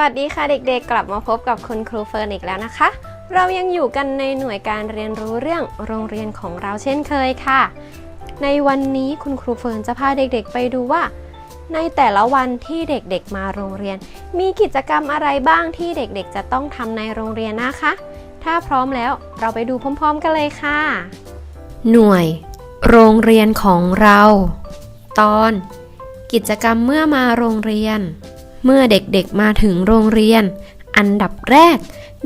วัสดีค่ะเด็กๆ กลับมาพบกับคุณครูเฟิร์นอีกแล้วนะคะ เรายังอยู่กันในหน่วยการเรียนรู้เรื่องโรงเรียนของเราเช่นเคยค่ะ ในวันนี้คุณครูเฟิร์นจะพาเด็กๆ ไปดูว่า ในแต่ละวันที่เด็กๆ มาโรงเรียน มีกิจกรรมอะไรบ้างที่เด็กๆ จะต้องทำในโรงเรียนนะคะ ถ้าพร้อมแล้วเราไปดูพร้อม ๆ กันเลยค่ะ หน่วย โรงเรียนของเรา ตอน กิจกรรมเมื่อมาโรงเรียน เมื่อเด็กๆมาถึงโรงเรียน อันดับแรก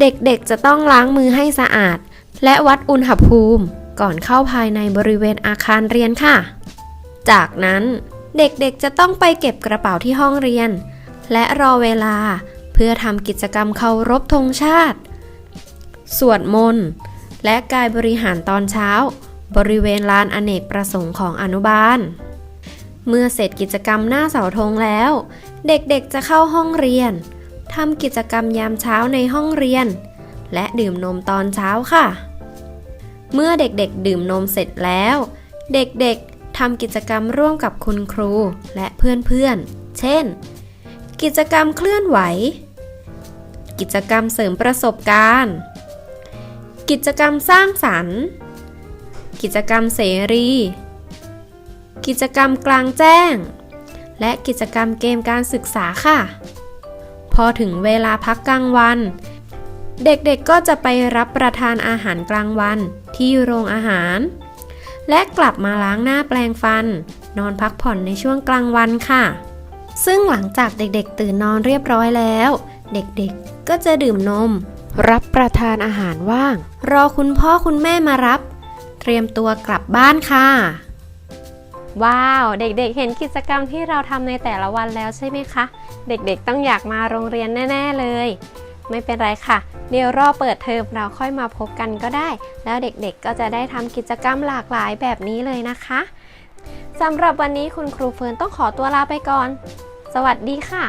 เด็กๆจะต้องล้างมือให้สะอาด และวัดอุณหภูมิ ก่อนเข้าภายในบริเวณอาคารเรียนค่ะ จากนั้นเด็กๆจะต้องไปเก็บกระเป๋าที่ห้องเรียน และรอเวลาเพื่อทำกิจกรรมเคารพธงชาติ สวดมนต์และกายบริหารตอนเช้า บริเวณลานอเนกประสงค์ของอนุบาล เมื่อเสร็จกิจกรรมหน้าเสาธงแล้ว เด็กๆจะเข้าห้องเรียนทำกิจกรรมยามเช้าในห้องเรียน และดื่มนมตอนเช้าค่ะ เมื่อเด็กๆ ดื่มนมเสร็จแล้ว เด็กๆทำกิจกรรมร่วมกับคุณครูและเพื่อนๆ เช่น กิจกรรมเคลื่อนไหว กิจกรรมเสริมประสบการณ์ กิจกรรมสร้างสรรค์ กิจกรรมเสรี กิจกรรมกลางแจ้ง และกิจกรรมเกมการศึกษาค่ะ พอถึงเวลาพักกลางวัน เด็กๆก็จะไปรับประทานอาหารกลางวันที่โรงอาหาร และกลับมาล้างหน้าแปลงฟัน นอนพักผ่อนในช่วงกลางวันค่ะ ซึ่งหลังจากเด็กๆ ตื่นนอนเรียบร้อยแล้ว เด็กๆก็จะดื่มนม รับประทานอาหารว่าง รอคุณพ่อคุณแม่มารับ เตรียมตัวกลับบ้านค่ะ ว้าว เด็กๆ เห็นกิจกรรมที่เราทำในแต่ละวันแล้วใช่ไหมคะ เด็กๆ ต้องอยากมาโรงเรียนแน่ ๆ เลย ไม่เป็นไรค่ะ เดี๋ยวรอเปิดเทอมเราค่อยมาพบกันก็ได้ แล้วเด็กๆ ก็จะได้ทำกิจกรรมหลากหลายแบบนี้เลยนะคะสำหรับวันนี้คุณครูเฟิร์นต้องขอตัวลาไปก่อน สวัสดีค่ะ